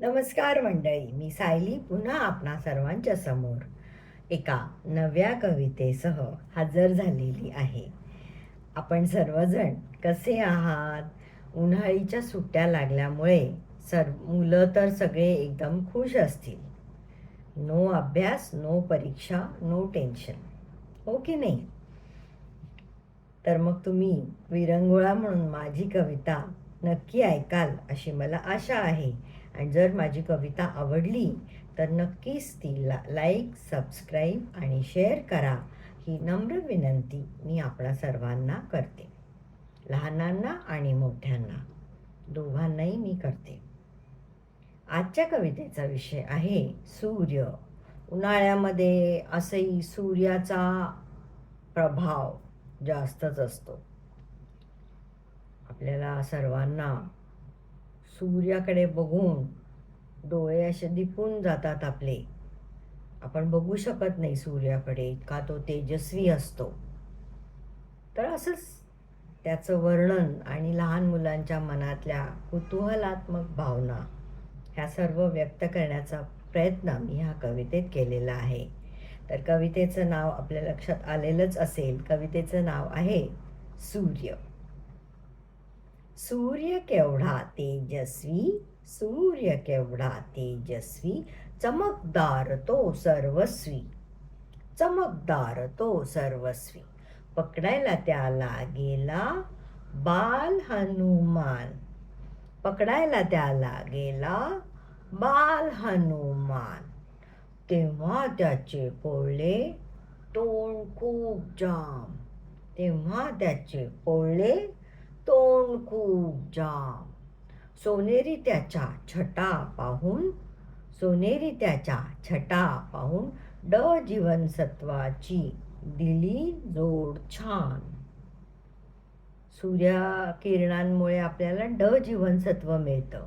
नमस्कार मंडळी मी सायली पुन्हा आपणा सर्वांच्या समोर. एका नव्या कवितेसह हजर झालेली आहे. आपण सर्वजण कसे आहात? उन्हाळीच्या सुट्ट्या लागल्यामुळे सर मुलं तर सगळे एकदम खुश असतील. नो अभ्यास नो परीक्षा नो टेन्शन हो की नाही? तर मग तुम्ही विरंगुळा म्हणून माझी कविता नक्की ऐकाल अशी मला आशा आहे. आणि जर माझी कविता आवडली तर नक्कीच ती ला लाईक सबस्क्राईब आणि शेअर करा. ही नम्र विनंती मी आपणा सर्वांना करते. लहानांना आणि मोठ्यांना. दोघांनाही मी करते. आजच्या कवितेचा विषय आहे सूर्य. उन्हाळ्यामध्ये असंही सूर्याचा प्रभाव जास्तच असतो. आपल्याला सर्वांना सूर्याकडे बघून डोळे असे दिपून जातात आपले. आपण बघू शकत नाही सूर्याकडे इतका तो तेजस्वी असतो. तर असंच त्याचं वर्णन आणि लहान मुलांच्या मनातल्या कुतूहलात्मक भावना ह्या सर्व व्यक्त करण्याचा प्रयत्न मी ह्या कवितेत केलेला आहे. तर कवितेचं नाव आपल्या लक्षात आलेलंच असेल. कवितेचं नाव आहे सूर्य. सूर्य केवढा तेजस्वी सूर्य केवढा तेजस्वी चमकदार तो सर्वस्वी चमकदार तो सर्वस्वी. पकडायला त्याला गेला बाल हनुमान. पकडायला त्याला गेला बाल हनुमान. तेव्हा त्याचे पोळले तोंड खूप जाम. तेव्हा त्याचे पोळले तोंड खूप जाम. सोनेरी त्याच्या छटा पाहून सोनेरी त्याच्या छटा पाहून ड जीवनसत्वाची दिली जोड छान. सूर्यकिरणांमुळे आपल्याला ड जीवनसत्व मिळतं.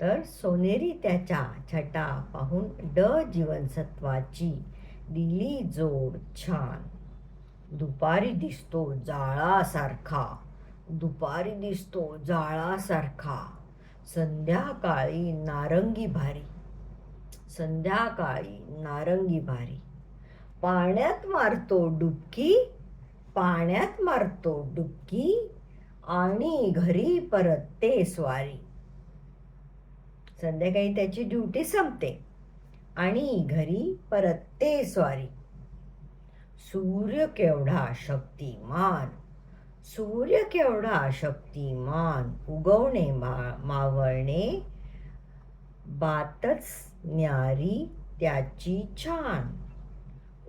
तर सोनेरी त्याच्या छटा पाहून ड जीवनसत्वाची दिली जोड छान. दुपारी दिसतो जाळासारखा. दुपारी दिसतो जाळासारखा. संध्याकाळी नारंगी भारी. संध्याकाळी नारंगी भारी. पाण्यात मारतो डुबकी पाण्यात मारतो डुबकी आणि घरी परतते स्वारी. संध्याकाळी त्याची ड्युटी संपते आणि घरी परतते स्वारी. सूर्य केवढा शक्तिमान. सूर्य केवढा शक्तिमान उगवणे मा मावळणे बातच न्यारी त्याची छान.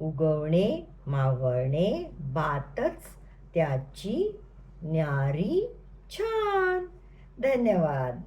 उगवणे मावळणे बातच त्याची न्यारी छान. धन्यवाद.